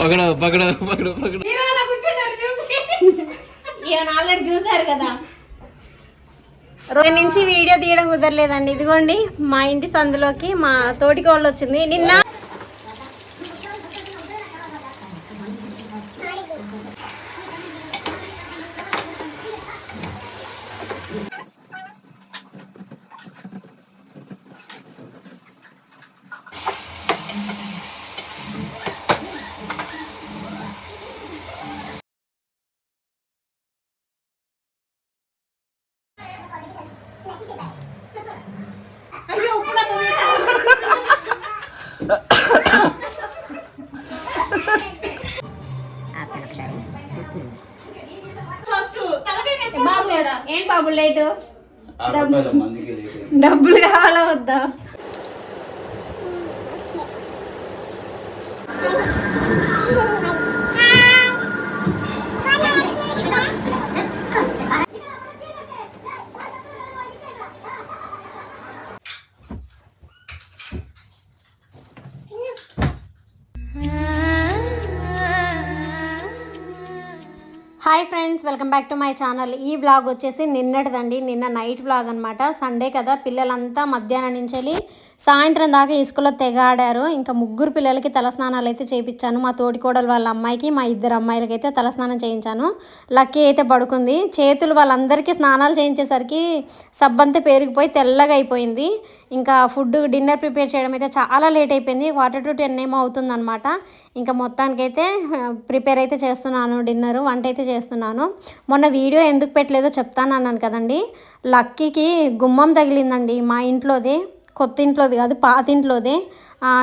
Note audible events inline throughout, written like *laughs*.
పకడ పకడ పకడ పకడ ఏమైనా ఆల్రెడీ చూసారు కదా. రోజు నుంచి వీడియో తీయడం కుదరలేదండి. ఇదిగోండి మా ఇంటి సందులోకి మా తోటి కోళ్ళు వచ్చింది. నిన్న ఏం బాబు లేటు? డబ్బులు కావాలా వద్దా? *laughs* *laughs* Hi friends welcome back to my channel. ఈ బ్లాగ్ వచ్చేసి నిన్నటిదండి. నిన్న నైట్ బ్లాగ్ అనమాట సండే కదా పిల్లలంతా మధ్యాహ్నం నుంచి వెళ్ళి సాయంత్రం దాకా ఇసుకలో తెగాడారు. ఇంకా ముగ్గురు పిల్లలకి తలస్నానాలు అయితే చేయించాను మా తోటికోడలు వాళ్ళ అమ్మాయికి మా ఇద్దరు అమ్మాయిలకి అయితే తలస్నానం చేయించాను. లక్కీ అయితే పడుకుంది. చేతులు వాళ్ళందరికీ స్నానాలు చేయించేసరికి సబ్బంతా పేరుకుపోయి తెల్లగా అయిపోయింది. ఇంకా ఫుడ్ డిన్నర్ ప్రిపేర్ చేయడం అయితే చాలా లేట్ అయిపోయింది. వాటర్ టు టెన్ ఏమో అవుతుందన్నమాట. ఇంకా మొత్తానికైతే ప్రిపేర్ అయితే చేస్తున్నాను డిన్నర్ వంట అయితే చేస్తున్నాను. మొన్న వీడియో ఎందుకు పెట్టలేదో చెప్తాను అన్నాను కదండి. లక్కీకి గుమ్మం తగిలిందండి మా ఇంట్లోది కొత్త ఇంట్లోది కాదు పాత ఇంట్లోది.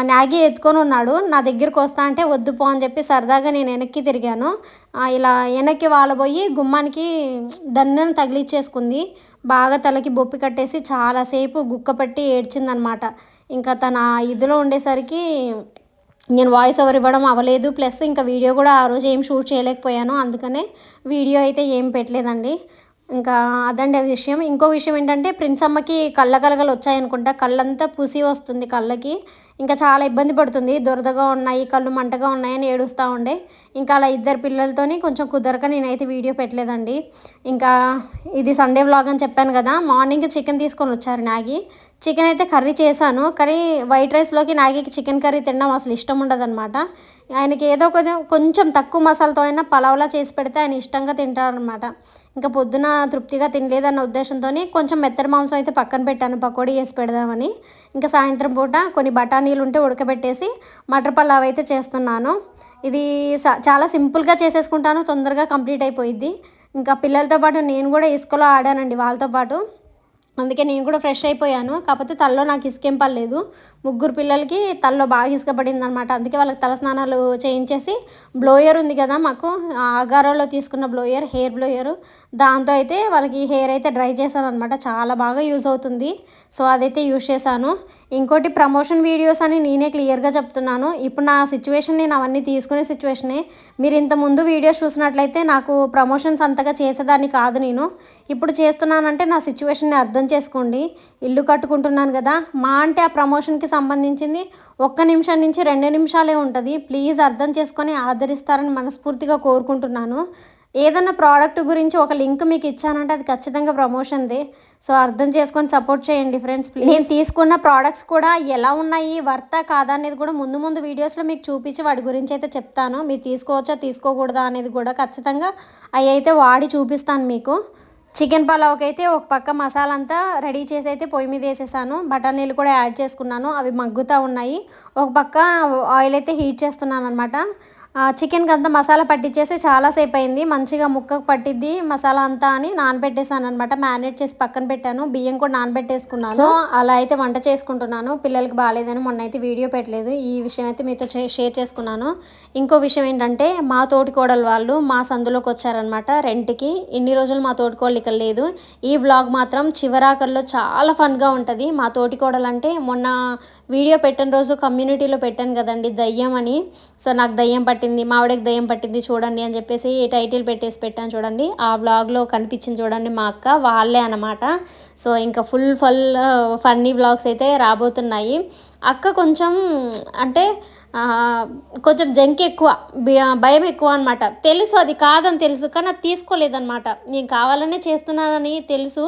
నాగి ఎత్తుకొని ఉన్నాడు నా దగ్గరికి వస్తా అంటే వద్దు పో అని చెప్పి సరదాగా నేను వెనక్కి తిరిగాను. ఇలా వెనక్కి వాళ్ళబోయి గుమ్మానికి దన్నను తగిలిచ్చేసుకుంది. బాగా తలకి బొప్పి కట్టేసి చాలాసేపు గుక్కపట్టి ఏడ్చిందనమాట. ఇంకా తన ఇదిలో ఉండేసరికి నేను వాయిస్ ఓవర్ ఇవ్వడం అవ్వలేదు. ప్లస్ ఇంకా వీడియో కూడా ఆ రోజు ఏం షూట్ చేయలేకపోయాను. అందుకనే వీడియో అయితే ఏం పెట్టలేదండి. ఇంకా అదండి విషయం. ఇంకో విషయం ఏంటంటే ప్రిన్స్ అమ్మకి కళ్ళ కలగలు వచ్చాయనుకుంటా. కళ్ళంతా పుసి వస్తుంది కళ్ళకి. ఇంకా చాలా ఇబ్బంది పడుతుంది. దురదగా ఉన్నాయి కళ్ళు మంటగా ఉన్నాయని ఏడుస్తూ ఉండే. ఇంకా అలా ఇద్దరు పిల్లలతోని కొంచెం కుదరక నేనైతే వీడియో పెట్టలేదండి. ఇంకా ఇది సండే వ్లాగ్ అని చెప్పాను కదా. మార్నింగ్ చికెన్ తీసుకొని వచ్చారు నాగి. చికెన్ అయితే కర్రీ చేశాను కానీ వైట్ రైస్లోకి నాగికి చికెన్ కర్రీ తినడం అసలు ఇష్టం ఉండదన్నమాట. ఆయనకి ఏదో కొంచెం కొంచెం తక్కువ మసాలాతో అయినా పలావ్లా చేసి పెడితే ఆయన ఇష్టంగా తింటారనమాట ఇంకా పొద్దున తృప్తిగా తినలేదన్న ఉద్దేశంతో కొంచెం మెత్తడి మాంసం అయితే పక్కన పెట్టాను పకోడీ వేసి పెడదామని. ఇంకా సాయంత్రం పూట కొన్ని బఠానీలు ఉంటే ఉడకబెట్టేసి మటర్ పలావ్ అయితే చేస్తున్నాను. ఇది చాలా సింపుల్గా చేసేసుకుంటాను తొందరగా కంప్లీట్ అయిపోయిద్ది. ఇంకా పిల్లలతో పాటు నేను కూడా ఇసుకలో ఆడానండి వాళ్ళతో పాటు. అందుకే నేను కూడా ఫ్రెష్ అయిపోయాను. కాకపోతే తలలో నాకు ఇసుకేం పర్లేదు ముగ్గురు పిల్లలకి తలలో బాగా ఇసుక పడింది అనమాట అందుకే వాళ్ళకి తల స్నానాలు చేయించేసి బ్లోయర్ ఉంది కదా మాకు ఆగారోలో తీసుకున్న బ్లోయర్ హెయిర్ బ్లోయర్. దాంతో అయితే వాళ్ళకి హెయిర్ అయితే డ్రై చేశాను అనమాట చాలా బాగా యూజ్ అవుతుంది. సో అదైతే యూజ్ చేశాను. ఇంకోటి ప్రమోషన్ వీడియోస్ అని నేనే క్లియర్గా చెప్తున్నాను. ఇప్పుడు నా సిచ్యువేషన్ నేను అవన్నీ తీసుకునే సిచ్యువేషనే. మీరు ఇంత ముందు వీడియోస్ చూసినట్లయితే నాకు ప్రమోషన్స్ అంతగా చేసేదాన్ని కాదు నేను. ఇప్పుడు చేస్తున్నానంటే నా సిచ్యువేషన్ని అర్థం చేసుకోండి. ఇల్లు కట్టుకుంటున్నాను కదా. మా అంటే ఆ ప్రమోషన్కి సంబంధించింది ఒక్క నిమిషం నుంచి రెండు నిమిషాలే ఉంటుంది. ప్లీజ్ అర్థం చేసుకొని ఆదరిస్తారని మనస్ఫూర్తిగా కోరుకుంటున్నాను. ఏదన్నా ప్రోడక్ట్ గురించి ఒక లింక్ మీకు ఇచ్చానంటే అది ఖచ్చితంగా ప్రమోషన్దే. సో అర్థం చేసుకొని సపోర్ట్ చేయండి ఫ్రెండ్స్ ప్లీజ్. నేను తీసుకున్న ప్రోడక్ట్స్ కూడా ఎలా ఉన్నాయి వర్తా కాదా అనేది కూడా ముందు ముందు వీడియోస్లో మీకు చూపించి వాటి గురించి అయితే చెప్తాను. మీరు తీసుకోవచ్చా తీసుకోకూడదా అనేది కూడా ఖచ్చితంగా అవి అయితే వాడి చూపిస్తాను మీకు. చికెన్ పలావ్కి అయితే ఒక పక్క మసాలా అంతా రెడీ చేసి అయితే పొయ్యి మీద వేసేసాను. బఠానీలు కూడా యాడ్ చేసుకున్నాను. అవి మగ్గుతూ ఉన్నాయి. ఒక పక్క ఆయిల్ అయితే హీట్ చేస్తున్నాను అనమాట చికెన్కి అంతా మసాలా పట్టించేసి చాలాసేపు అయింది మంచిగా ముక్కకు పట్టిద్ది మసాలా అంతా అని నానబెట్టేసాను అనమాట మ్యారినేట్ చేసి పక్కన పెట్టాను. బియ్యం కూడా నానబెట్టేసుకున్నాను. సో? అలా అయితే వంట చేసుకుంటున్నాను. పిల్లలకి బాగాలేదని మొన్న అయితే వీడియో పెట్టలేదు. ఈ విషయం అయితే మీతో షేర్ చేసుకున్నాను. ఇంకో విషయం ఏంటంటే మా తోటి కోడలు వాళ్ళు మా సందులోకి వచ్చారనమాట రెంట్కి. ఇన్ని రోజులు మా తోటి కోడలు ఇక్కడ లేదు. ఈ వ్లాగ్ మాత్రం చివరాకర్లో చాలా ఫన్గా ఉంటుంది. మా తోటి కోడలు అంటే మొన్న వీడియో పెట్టిన రోజు కమ్యూనిటీలో పెట్టాను కదండి దయ్యం అని. సో నాకు దయ్యం పట్టింది పట్టింది మావిడకి దయ్యం పట్టింది చూడండి అని చెప్పేసి టైటిల్ పెట్టేసి పెట్టాను చూడండి. ఆ వ్లాగ్లో కనిపించింది చూడండి మా అక్క వాళ్ళే అనమాట సో ఇంకా ఫుల్ ఫుల్ ఫన్నీ వ్లాగ్స్ అయితే రాబోతున్నాయి. అక్క కొంచెం అంటే కొంచెం జంక్ ఎక్కువ భయం ఎక్కువ అనమాట తెలుసు అది కాదని తెలుసు కానీ అది తీసుకోలేదన్నమాట. నేను కావాలనే చేస్తున్నానని తెలుసు.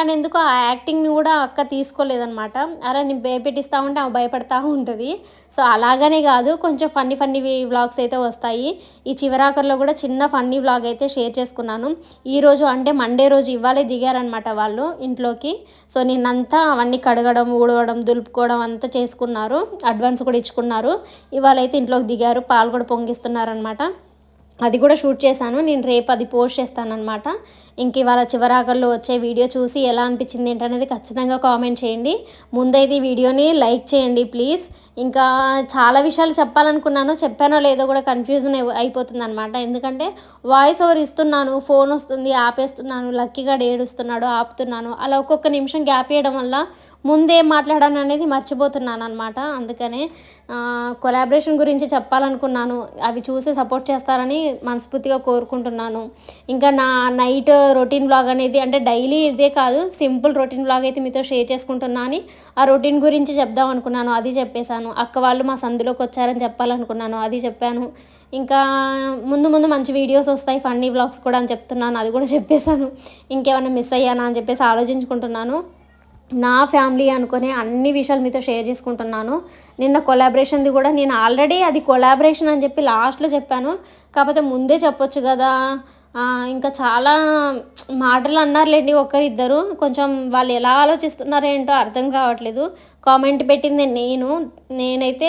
కానీ ఎందుకో ఆ యాక్టింగ్ని కూడా అక్క తీసుకోలేదనమాట అరే నేను భయపెట్టిస్తా ఉంటే ఆమె భయపడతా ఉంటుంది. సో అలాగనే కాదు కొంచెం ఫన్నీ ఫన్నీ వ్లాగ్స్ అయితే వస్తాయి. ఈ చివరాకర్లో కూడా చిన్న ఫన్నీ వ్లాగ్ అయితే షేర్ చేసుకున్నాను. ఈరోజు అంటే మండే రోజు ఇవ్వాలే దిగారనమాట వాళ్ళు ఇంట్లోకి. సో నిన్నంతా అవన్నీ కడగడం ఊడవడం దులుపుకోవడం అంతా చేసుకున్నారు. అడ్వాన్స్ కూడా ఇచ్చుకున్నారు. ఇవాళ అయితే ఇంట్లోకి దిగారు పాలు కూడా పొంగిస్తున్నారనమాట అది కూడా షూట్ చేశాను. నేను రేపు అది పోస్ట్ చేస్తానన్నమాట. ఇంక ఇవాళ చివరాకల్లో వచ్చే వీడియో చూసి ఎలా అనిపించింది ఏంటనేది ఖచ్చితంగా కామెంట్ చేయండి. ముందైతే ఈ వీడియోని లైక్ చేయండి ప్లీజ్. ఇంకా చాలా విషయాలు చెప్పాలనుకున్నాను చెప్పానో లేదో కూడా కన్ఫ్యూజన్ అయిపోతుంది అనమాట ఎందుకంటే వాయిస్ ఓవర్ ఇస్తున్నాను ఫోన్ వస్తుంది ఆపేస్తున్నాను లక్కీగా ఏడుస్తున్నాడు ఆపుతున్నాను. అలా ఒక్కొక్క నిమిషం గ్యాప్ ఇవ్వడం వల్ల ముందే మాట్లాడాను అనేది మర్చిపోతున్నాను అనమాట అందుకనే కొలాబరేషన్ గురించి చెప్పాలనుకున్నాను. అవి చూసి సపోర్ట్ చేస్తారని మనస్ఫూర్తిగా కోరుకుంటున్నాను. ఇంకా నా నైట్ రొటీన్ బ్లాగ్ అనేది అంటే డైలీ ఇదే కాదు సింపుల్ రొటీన్ బ్లాగ్ అయితే మీతో షేర్ చేసుకుంటున్నా అని ఆ రొటీన్ గురించి చెప్దాం అనుకున్నాను. అది చెప్పేశాను. అక్క వాళ్ళు మా సందులోకి వచ్చారని చెప్పాలనుకున్నాను. అది చెప్పాను. ఇంకా ముందు ముందు మంచి వీడియోస్ వస్తాయి ఫన్నీ బ్లాగ్స్ కూడా అని చెప్తున్నాను. అది కూడా చెప్పేశాను. ఇంకేమైనా మిస్ అయ్యానా అని చెప్పేసి ఆలోచించుకుంటున్నాను. నా ఫ్యామిలీ అనుకునే అన్ని విషయాలు మీతో షేర్ చేసుకుంటున్నాను. నిన్న కొలాబరేషన్ది కూడా నేను ఆల్రెడీ అది కొలాబరేషన్ అని చెప్పి లాస్ట్లో చెప్పాను. కాకపోతే ముందే చెప్పొచ్చు కదా. ఇంకా చాలా మాటలు అన్నారులేండి ఒకరిద్దరు కొంచెం వాళ్ళు ఎలా ఆలోచిస్తున్నారో ఏంటో అర్థం కావట్లేదు. కామెంట్ పెట్టింది. నేను నేనైతే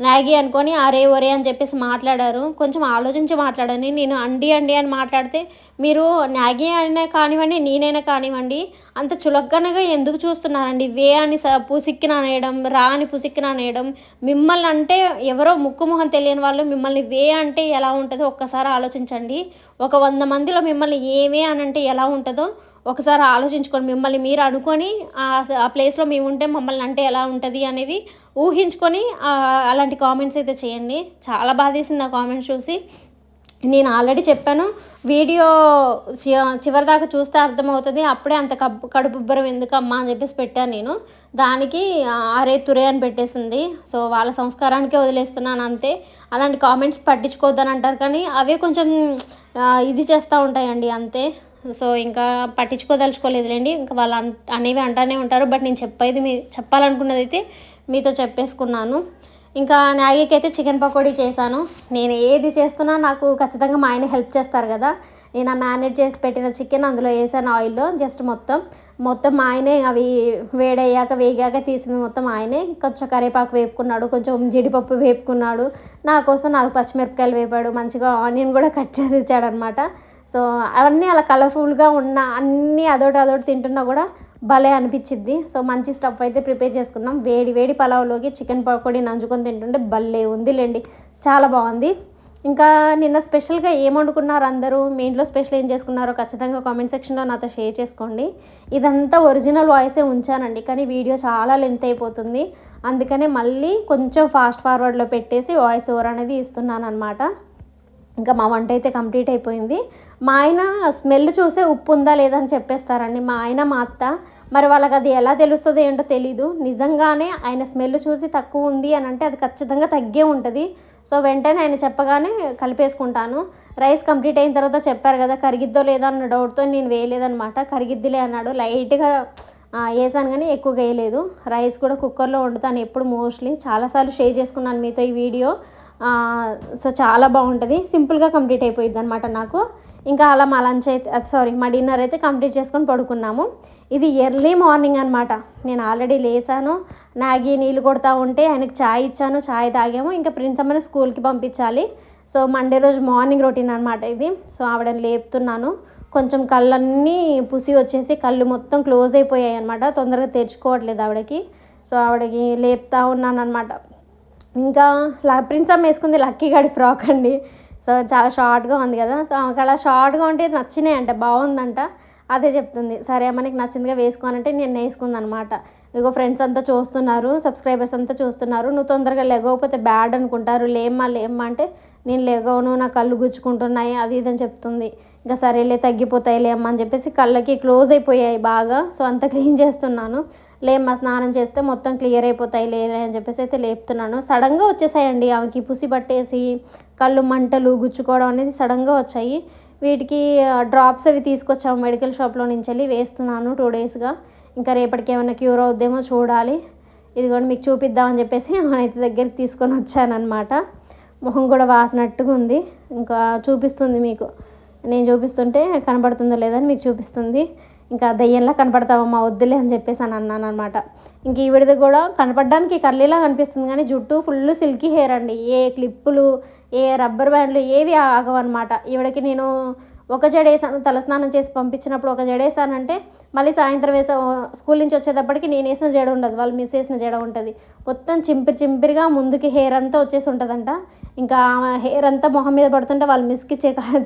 నాగి అనుకొని అరే ఒరే అని చెప్పేసి మాట్లాడారు. కొంచెం ఆలోచించి మాట్లాడని నేను అండి అండి అని మాట్లాడితే మీరు నాగి అయినా కానివ్వండి నేనైనా కానివ్వండి అంత చులకనగా ఎందుకు చూస్తున్నారండి? వే అని స పుసిక్కిన అనేయడం రా అని పుసిక్కిన అనేయడం మిమ్మల్ని అంటే ఎవరో ముక్కు మొహం తెలియని వాళ్ళు మిమ్మల్ని వే అంటే ఎలా ఉంటుందో ఒక్కసారి ఆలోచించండి. ఒక వంద మందిలో మిమ్మల్ని ఏమే అని అంటే ఎలా ఉంటుందో ఒకసారి ఆలోచించుకొని మిమ్మల్ని మీరు అనుకొని ఆ ప్లేస్లో మేము ఉంటే మమ్మల్ని అంటే ఎలా ఉంటుంది అనేది ఊహించుకొని అలాంటి కామెంట్స్ అయితే చేయండి. చాలా బాధేసింది ఆ కామెంట్స్ చూసి. నేను ఆల్రెడీ చెప్పాను వీడియో చి- చివరి దాకా చూస్తే అర్థమవుతుంది అప్పుడే అంత కప్పు కడుపు ఉబ్బరం ఎందుకమ్మా అని చెప్పేసి పెట్టాను నేను. దానికి ఆరే అరే తురే అని పెట్టేసింది. సో వాళ్ళ సంస్కారానికే వదిలేస్తున్నాను అంతే. అలాంటి కామెంట్స్ పట్టించుకోవద్దని అంటారు కానీ అవే కొంచెం ఇది చేస్తూ ఉంటాయండి అంతే. సో ఇంకా పట్టించుకోదలుచుకోలేదులేండి. ఇంకా వాళ్ళు అన్ అనేవి అంటానే ఉంటారు. బట్ నేను చెప్పేది మీ చెప్పాలనుకున్నది అయితే మీతో చెప్పేసుకున్నాను. ఇంకా నాగీకి అయితే చికెన్ పకోడీ చేశాను. నేను ఏది చేస్తున్నా నాకు ఖచ్చితంగా మా ఆయన హెల్ప్ చేస్తారు కదా. నేను ఆ మ్యారినేట్ చేసి పెట్టిన చికెన్ అందులో వేసాను ఆయిల్లో జస్ట్ మొత్తం. మొత్తం మా ఆయనే అవి వేడయ్యాక వేగాక తీసింది మొత్తం ఆయనే. కొంచెం కరివేపాకు వేపుకున్నాడు కొంచెం జీడిపప్పు వేపుకున్నాడు. నా కోసం నాలుగు పచ్చిమిరపకాయలు వేపాడు. మంచిగా ఆనియన్ కూడా కట్ చేసి ఇచ్చాడనమాట సో అవన్నీ అలా కలర్ఫుల్గా ఉన్న అన్నీ అదోటి అదోటి తింటున్నా కూడా భలే అనిపించింది సో మంచి స్టఫ్ అయితే ప్రిపేర్ చేసుకున్నాం. వేడి వేడి పలావ్లోకి చికెన్ పకోడీ నంచుకొని తింటుంటే భలే ఉందిలేండి. చాలా బాగుంది. ఇంకా నిన్న స్పెషల్గా ఏం వండుకున్నారు అందరూ? మీ ఇంట్లో స్పెషల్ ఏం చేసుకున్నారో ఖచ్చితంగా కామెంట్ సెక్షన్లో నాతో షేర్ చేసుకోండి. ఇదంతా ఒరిజినల్ వాయిసే ఉంచానండి. కానీ వీడియో చాలా లెంత్ అయిపోతుంది. అందుకనే మళ్ళీ కొంచెం ఫాస్ట్ ఫార్వర్డ్లో పెట్టేసి వాయిస్ ఓవర్ అనేది ఇస్తున్నాను అనమాట ఇంకా మా వంట అయితే కంప్లీట్ అయిపోయింది. మా ఆయన స్మెల్ చూసే ఉప్పు ఉందా లేదా అని చెప్పేస్తారండి. మా ఆయన మా అత్త మరి వాళ్ళకి అది ఎలా తెలుస్తుందో ఏంటో తెలీదు. నిజంగానే ఆయన స్మెల్ చూసి తక్కువ ఉంది అని అంటే అది ఖచ్చితంగా తగ్గే ఉంటుంది. సో వెంటనే ఆయన చెప్పగానే కలిపేసుకుంటాను. రైస్ కంప్లీట్ అయిన తర్వాత చెప్పారు కదా కరిగిద్దో లేదా అన్న డౌట్తో నేను వేయలేదనమాట కరిగిద్దిలే అన్నాడు. లైట్గా వేసాను కానీ ఎక్కువగా వేయలేదు. రైస్ కూడా కుక్కర్లో వండుతాను ఎప్పుడు మోస్ట్లీ. చాలాసార్లు షేర్ చేసుకున్నాను మీతో ఈ వీడియో. సో చాలా బాగుంటుంది. సింపుల్గా కంప్లీట్ అయిపోయింది అనమాట నాకు. ఇంకా అలా మా లంచ్ అయితే సారీ మా డిన్నర్ అయితే కంప్లీట్ చేసుకొని పడుకున్నాము. ఇది ఎర్లీ మార్నింగ్ అనమాట నేను ఆల్రెడీ లేసాను. నాగి నీళ్ళు కొడతా ఉంటే ఆయనకి ఛాయ్ ఇచ్చాను. ఛాయ్ తాగాము. ఇంకా ప్రిన్స్ అమ్మని స్కూల్కి పంపించాలి. సో మండే రోజు మార్నింగ్ రొటీన్ అనమాట ఇది. సో ఆవిడని లేపుతున్నాను. కొంచెం కళ్ళన్నీ పుసి వచ్చేసి కళ్ళు మొత్తం క్లోజ్ అయిపోయాయి అనమాట తొందరగా తెరుచుకోవట్లేదు ఆవిడకి. సో ఆవిడకి లేపుతా ఉన్నాను అనమాట ఇంకా లా ప్రిన్స్ అమ్మ వేసుకుంది లక్కీ గడి ఫ్రాక్ అండి. సో చాలా షార్ట్గా ఉంది కదా. సో ఆమెకు అలా షార్ట్గా ఉంటే నచ్చినాయి అంట బాగుందంట. అదే చెప్తుంది సరే అమ్మ నీకు నచ్చిందిగా వేసుకోనంటే నేను వేసుకుంది అనమాట ఇగో ఫ్రెండ్స్ అంతా చూస్తున్నారు సబ్స్క్రైబర్స్ అంతా చూస్తున్నారు. నువ్వు తొందరగా లెగవకపోతే బ్యాడ్ అనుకుంటారు. లేమ్మా లేమ్మా అంటే నేను లెగవను నా కళ్ళు గుచ్చుకుంటున్నాయి అది ఇది అని చెప్తుంది. ఇంకా సరేలే తగ్గిపోతాయి లేమ్మా అని చెప్పేసి కళ్ళకి క్లోజ్ అయిపోయాయి బాగా. సో అంత క్లీన్ చేస్తున్నాను. లేమ్మా స్నానం చేస్తే మొత్తం క్లియర్ అయిపోతాయి లేదని చెప్పేసి అయితే లేపుతున్నాను. సడన్గా వచ్చేసాయండి ఆమెకి పుసి పట్టేసి కళ్ళు మంటలు గుచ్చుకోవడం అనేది సడన్గా వచ్చాయి. వీటికి డ్రాప్స్ అవి తీసుకొచ్చాము మెడికల్ షాప్లో నుంచి వెళ్ళి వేస్తున్నాను టూ డేస్గా ఇంకా రేపటికి ఏమైనా క్యూర్ అవుద్దేమో చూడాలి. ఇదిగోండి మీకు చూపిద్దామని చెప్పేసి *laughs* అయితే దగ్గరికి తీసుకొని వచ్చానమాట మొహం కూడా వాసినట్టుగా ఉంది. ఇంకా చూపిస్తుంది మీకు. నేను చూపిస్తుంటే కనబడుతుందో లేదని మీకు చూపిస్తుంది. ఇంకా దయ్యంలా కనపడతావమ్మా వద్దులే అని చెప్పేసి అని అన్నాను అనమాట ఇంక ఈవిడది కూడా కనపడడానికి కర్లీలా కనిపిస్తుంది కానీ జుట్టు ఫుల్ సిల్కీ హెయిర్ అండి. ఏ క్లిప్పులు ఏ రబ్బర్ బ్యాండ్లు ఏవి ఆగవన్నమాట ఈవిడకి నేను ఒక జడేసాను తలస్నానం చేసి పంపించినప్పుడు ఒక జడేసానంటే మళ్ళీ సాయంత్రం వేసే స్కూల్ నుంచి వచ్చేటప్పటికి నేను వేసిన జడ ఉండదు వాళ్ళు మిస్ వేసిన జడ ఉంటుంది. మొత్తం చింపిరి చింపిరిగా ముందుకి హెయిర్ అంతా వచ్చేసి ఉంటుందంట. ఇంకా ఆమె హెయిర్ అంతా మొహం మీద పడుతుంటే వాళ్ళు మిస్కి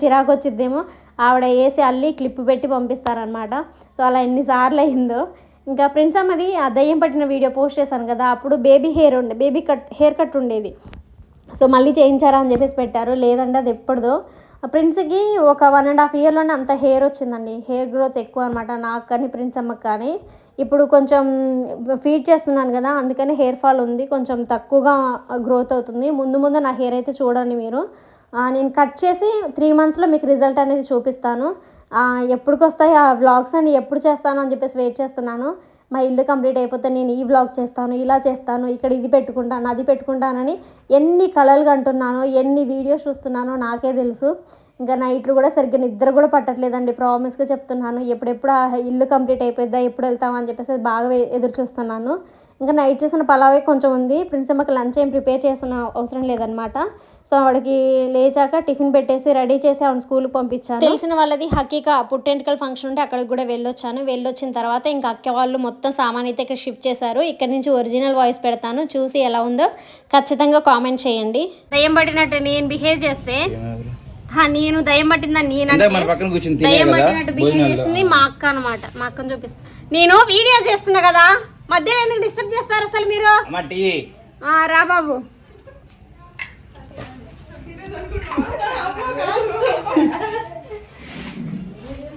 చిరాకు వచ్చిద్దేమో. ఆవిడ వేసి అల్లి క్లిప్ పెట్టి పంపిస్తారనమాట సో అలా ఎన్నిసార్లు అయిందో. ఇంకా ప్రిన్స్ అమ్మది ఆ దయ్యం పట్టిన వీడియో పోస్ట్ చేశాను కదా అప్పుడు బేబీ హెయిర్ ఉండే బేబీ కట్ హెయిర్ కట్ ఉండేది. సో మళ్ళీ చేయించారా అని చెప్పేసి పెట్టారు. లేదంటే అది ఎప్పుడుదో ప్రిన్స్కి ఒక వన్ అండ్ హాఫ్ ఇయర్లోనే అంత హెయిర్ వచ్చిందండి. హెయిర్ గ్రోత్ ఎక్కువ అనమాట నాకు కానీ ప్రిన్స్ అమ్మకి కానీ. ఇప్పుడు కొంచెం ఫీడ్ చేస్తున్నాను కదా అందుకని హెయిర్ ఫాల్ ఉంది కొంచెం తక్కువగా గ్రోత్ అవుతుంది. ముందు ముందు నా హెయిర్ అయితే చూడండి మీరు. నేను కట్ చేసి త్రీ మంత్స్లో మీకు రిజల్ట్ అనేది చూపిస్తాను. ఎప్పటికొస్తాయి ఆ వ్లాగ్స్ అని ఎప్పుడు చేస్తాను అని చెప్పేసి వెయిట్ చేస్తున్నాను. మా ఇల్లు కంప్లీట్ అయిపోతే నేను ఈ వ్లాగ్ చేస్తాను ఇలా చేస్తాను ఇక్కడ ఇది పెట్టుకుంటాను అది పెట్టుకుంటానని ఎన్ని కలలు కంటున్నానో ఎన్ని వీడియోస్ చూస్తున్నానో నాకే తెలుసు. ఇంకా నైట్లు కూడా సరిగ్గా నిద్ర కూడా పట్టట్లేదండి. ప్రామిస్గా చెప్తున్నాను. ఎప్పుడెప్పుడు ఆ ఇల్లు కంప్లీట్ అయిపోద్దా ఎప్పుడు వెళ్తామని చెప్పేసి బాగా ఎదురు చూస్తున్నాను. ఇంకా నైట్ చేసిన పలావే కొంచెం ఉంది. ప్రిన్సమ్మకి లంచ్ ఏం ప్రిపేర్ చేసిన అవసరం లేదనమాట సో ఆవిడకి లేచాక టిఫిన్ పెట్టేసి రెడీ చేసి ఆవిడ స్కూల్కి పంపించాను. తెలిసిన వాళ్ళది హకీక పుట్టెంటికల్ ఫంక్షన్ ఉంటే అక్కడికి కూడా వెళ్ళొచ్చాను. వెళ్ళొచ్చిన తర్వాత ఇంకా అక్క వాళ్ళు మొత్తం సామాన్ అయితే ఇక్కడ షిఫ్ట్ చేశారు. ఇక్కడ నుంచి ఒరిజినల్ వాయిస్ పెడతాను. చూసి ఎలా ఉందో ఖచ్చితంగా కామెంట్ చేయండి. దయ్యం పట్టినట్టు నేను బిహేవ్ చేస్తే నేను దయ్యం పట్టిందని ఇందాక మన నేనంటే పక్కన కూర్చుని తినే దయ్యం కదా పట్టినట్టు బిహేవ్ భోజనాల్లో చేసింది మా అక్క అనమాట మా అక్కను చూపిస్తా. నేను వీడియో చేస్తున్నా కదా మధ్యలో ఎందుకు డిస్టర్బ్ చేస్తారు అసలు మీరు? అమ్మ టీ. ఆ, రా బాబు.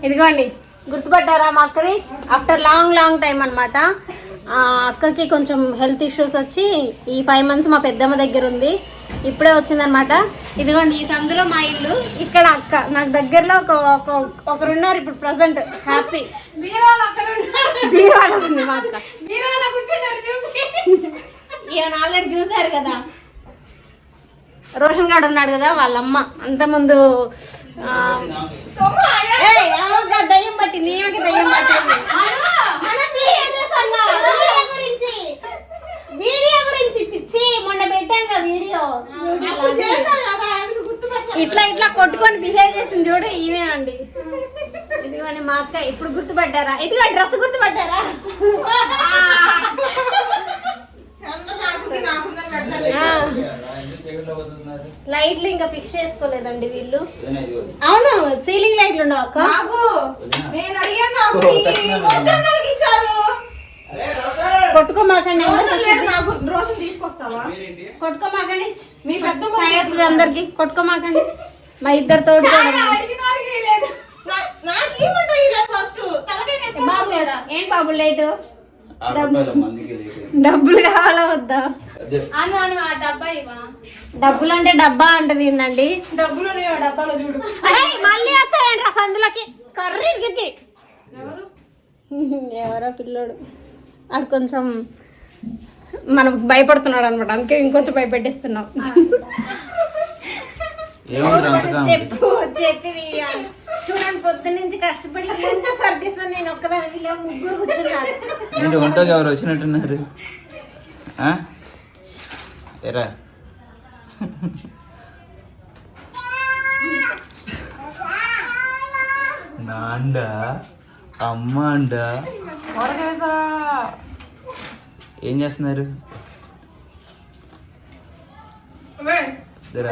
ఇదిగోండి గుర్తుపట్టారా మా అక్కది? ఆఫ్టర్ లాంగ్ లాంగ్ టైం అనమాట అక్కకి కొంచెం హెల్త్ ఇష్యూస్ వచ్చి ఈ ఫైవ్ మంత్స్ మా పెద్దమ్మ దగ్గర ఉంది. ఇప్పుడే వచ్చిందనమాట ఇదిగోండి ఈ సందులో మా ఇల్లు ఇక్కడ అక్క. నాకు దగ్గరలో ఒక ఒక ఒకరున్నారు ఇప్పుడు ప్రజెంట్. హ్యాపీ బీరువాలో ఉంది మా అక్క. ఈయన ఆల్రెడీ చూశారు కదా. రోషన్ గాడు ఉన్నాడు కదా వాళ్ళ అమ్మ అంతకుముందు ఆ, ఏయ్, ఆమెకి ఆ దయ్యం పట్టింది. ఈమెకి దయ్యం పట్టింది మనం వీడియో చేసాంగా, వీడియో గురించి వీడియో గురించి పిచ్చి మొన్న పెట్టాంగా వీడియో ఇట్లా ఇట్లా కొట్టుకొని బిహేవ్ చేసింది చూడు ఈమె అండి ఇదిగోండి మా అక్క ఇప్పుడు గుర్తుపట్టారా ఇదిగో డ్రెస్ గుర్తుపట్టారా ఆ. లైట్లు ఇంకా ఫిక్స్ చేసుకోలేదండి వీళ్ళు. అవును? సీలింగ్ లైట్లు ఉండవు అక్క? కొట్టుకోమాకండి కొట్టుకోమాకండి. మీ పెద్ద అందరికి. కొట్టుకోమాకండి. మా ఇద్దరు తోడు ఏం బాబు? లేటు. డబ్బులు కావాలా వద్దా? అదే. డబ్బులు అంటే డబ్బా అంటది ఏందండి? డబ్బులు మళ్ళీ వచ్చాడంట సందులోకి. కర్రీ ఎవరో? పిల్లోడు. ఆడు కొంచెం మనం భయపడుతున్నాడు అనమాట అందుకే ఇంకొంచెం భయపెట్టేస్తున్నాం. చెప్పు చెప్పి వీడియో. చూడండి పొద్దు నుంచి కష్టపడి ఎంత సర్దిస్తాను నేను ఒక్కదాని వీళ్ళు ముగ్గురు కూర్చున్నారు. ఏంటి వంటకి ఎవరు వచ్చినట్టున్నారు? ఆ? ఎరా. నాండ? అమ్మ అండ ఏం చేస్తున్నారు? ఇద్దరా?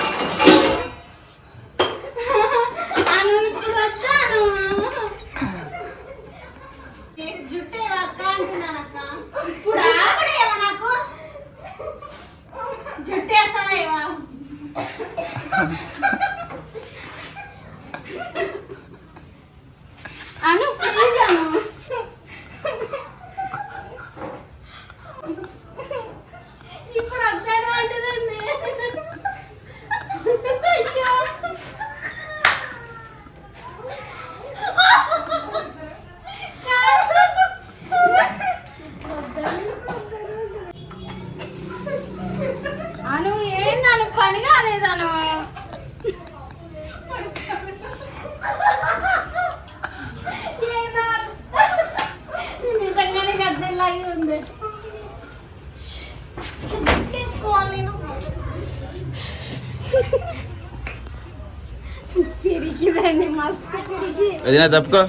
వదినా తప్పుకో.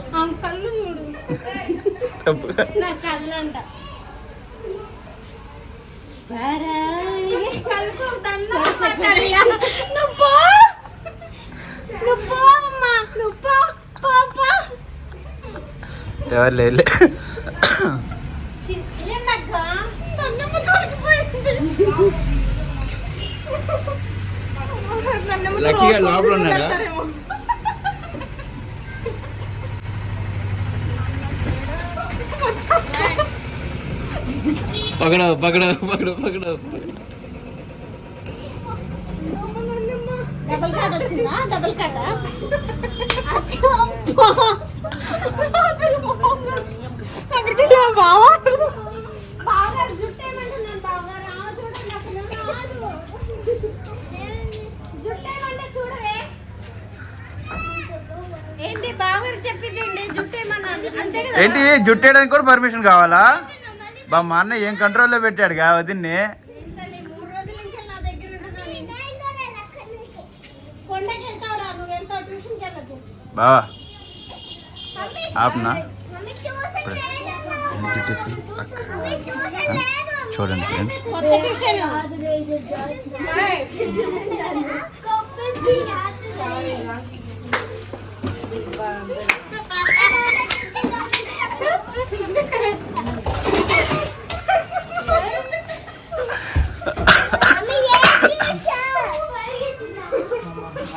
కళ్ళు చూడు తప్పుకో నా కళ్ళు అంట. ఎవరు లేదు. లక్కీగా లోపల ఉన్నాడా? పకడో పకడో పకడో పకడో డబుల్ కాట్ వచ్చిందా? డబుల్ కాట్ బావా బాగా జుట్టేమంటున్నాను బాగా రా చూడండి అసలు రాదు. జుట్టేమంటే చూడవే. ఏంటి? బాగా చెప్పిందండి జుట్టేమన్నాను అంతే కదా? ఏంటి జుట్టేయడానికి కూడా పర్మిషన్ కావాలా? బా మా అన్న ఏం కంట్రోల్లో పెట్టాడు కా వదిన్ని? బావా ఆపనా. చూడండి ఫ్రెండ్స్.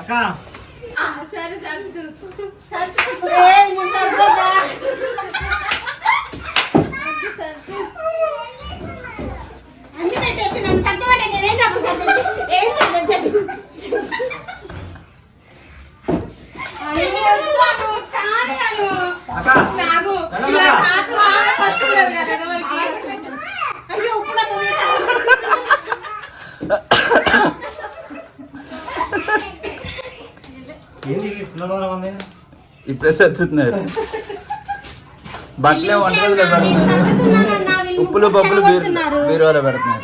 ట్యూషన్ సరే సరే అన్ని పెట్టేసి నన్ను సర్దుబాటు నేనేం తప్పు ఏం సర్దు నాకు ఇలా నాకు బాగా కష్టం లేదు కదా ఎవరికి అయ్యో ఇప్పుడు ఇప్పుడే సర్దుతున్నారు బట్టలే వంట రోజులు పెడుతున్నారు ఉప్పులు పప్పులు బీరు బీరువాలో పెడుతున్నారు.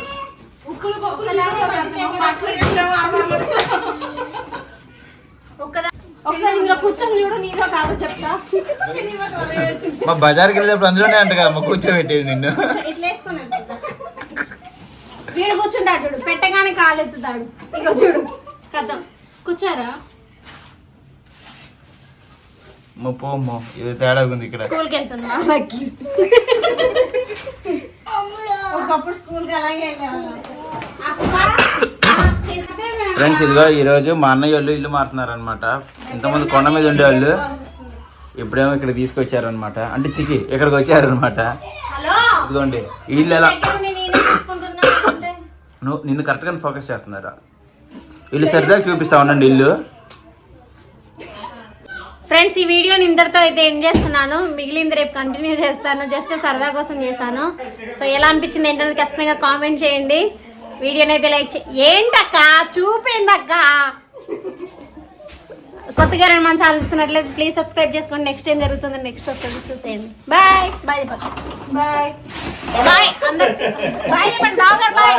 మా బజార్కి వెళ్ళేటప్పుడు అందులోనే అంట కదా కూర్చోబెట్టేది నిన్ను. వీడు కూర్చుంటాడు పెట్టగానే కాలెత్తుతాడు ఇక చూడు కథం. కూర్చోరా? మా పోమ్మో ఇది తేడా ఉంది ఇక్కడ. వెళ్తుంది ఒకప్పుడు స్కూల్కి అలాగే వెళ్ళేవాళ్ళం. ఫ్రెండ్స్ ఇదిగో ఈరోజు మా అన్నయ్య వాళ్ళు ఇల్లు మారుతున్నారు అనమాట ఇంతమంది కొండ మీద ఉండేవాళ్ళు. ఇప్పుడేమో ఇక్కడ తీసుకొచ్చారనమాట అంటే చిచి ఇక్కడికి వచ్చారనమాట హలో? ఇదిగోండి ఇల్లు ఎలా? నువ్వు నిన్ను కరెక్ట్గా ఫోకస్ చేస్తున్నారా? ఇల్లు సరిదాకా చూపిస్తా ఉండండి ఇల్లు. ఫ్రెండ్స్ ఈ వీడియోని ఇంతటితో అయితే ఎండ్ చేస్తున్నాను. మిగిలింది రేపు కంటిన్యూ చేస్తాను. జస్ట్ సరదా కోసం చేశాను. సో ఎలా అనిపించింది ఏంటనేది ఖచ్చితంగా కామెంట్ చేయండి. వీడియోని అయితే లైక్ చే ఏంటక్క? చూపిందక్క? కొత్తగా రెండు మన ఛానల్ ఇస్తున్నట్లయితే ప్లీజ్ సబ్స్క్రైబ్ చేసుకోండి. నెక్స్ట్ ఏం జరుగుతుంది నెక్స్ట్ వస్తుంది చూసేయండి. బాయ్ బాయ్ బాయ్ బాయ్ అందరు. బాయ్ చెప్పండి బాగా బాయ్